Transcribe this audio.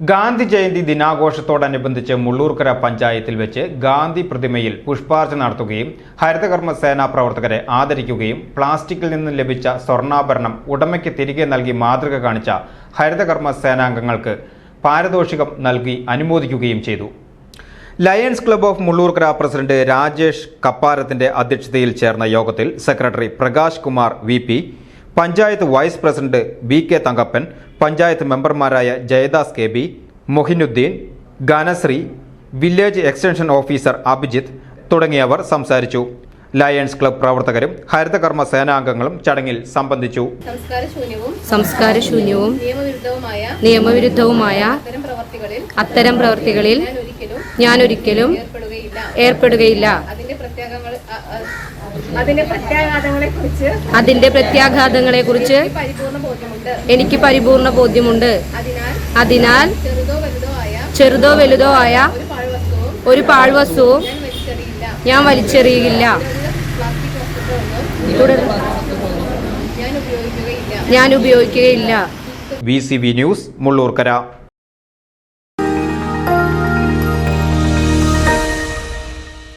Gandhi Jayanti ദിനാഘോഷത്തോടനുബന്ധിച്ച് Mullurkara പഞ്ചായത്തിൽ വെച്ച് ഗാന്ധി പ്രതിമയിൽ പുഷ്പാർച്ച നടത്തുകയും ഹരിതകർമ്മ സേനാ പ്രവർത്തകരെ ആദരിക്കുകയും പ്ലാസ്റ്റിക്കിൽ നിന്ന് ലഭിച്ച സ്വർണാഭരണം ഉടമയ്ക്ക് തിരികെ നൽകി മാതൃക കാണിച്ച ഹരിതകർമ്മ സേനാംഗങ്ങൾക്ക് പാരിതോഷികം നൽകി അനുമോദിക്കുകയും ചെയ്തു. Lions Club of Mullurkara president Rajesh കപ്പാരത്തിന്റെ അധ്യക്ഷതയിൽ ചേർന്ന യോഗത്തിൽ secretary Prakash Kumar V panchayat vice president B K Thankappan panchayat മെമ്പർമാരായ Jayadas K B Mohinuddin Ganasree village extension officer Abhijith തുടങ്ങിയവർ സംസാരിച്ചു. ലയൺസ് ക്ലബ് പ്രവർത്തകരും ഹരിതകർമ്മ സേനാംഗങ്ങളും ചടങ്ങിൽ സംബന്ധിച്ചു. സംസ്കാരശൂന്യവും നിയമവിരുദ്ധവുമായ അത്തരം പ്രവർത്തികളിൽ ഞാൻ ഒരിക്കലും ഏർപ്പെടുകയില്ല. അതിന്റെ പ്രത്യാഘാതങ്ങളെ കുറിച്ച് അതിന്റെ പ്രത്യാഘാതങ്ങളെ കുറിച്ച് എനിക്ക് പരിപൂർണ ബോധ്യമുണ്ട്. അതിനാൽ അതിനാൽ ചെറുതോ വലുതോ ആയ ചെറുതോ വലുതോ ആയ ഒരു പാഴ്വസ്തുവും ഞാൻ വലിച്ചെറിയില്ല. ഞാൻ വലിച്ചെറിയുകയില്ല പ്ലാസ്റ്റിക് വസ്തുക്കളൊന്നും തുടർന്ന് ഞാൻ ഉപയോഗിക്കുകയില്ല. ഞാൻ ഉപയോഗിക്കുകയില്ല. V C V news Mullurkara.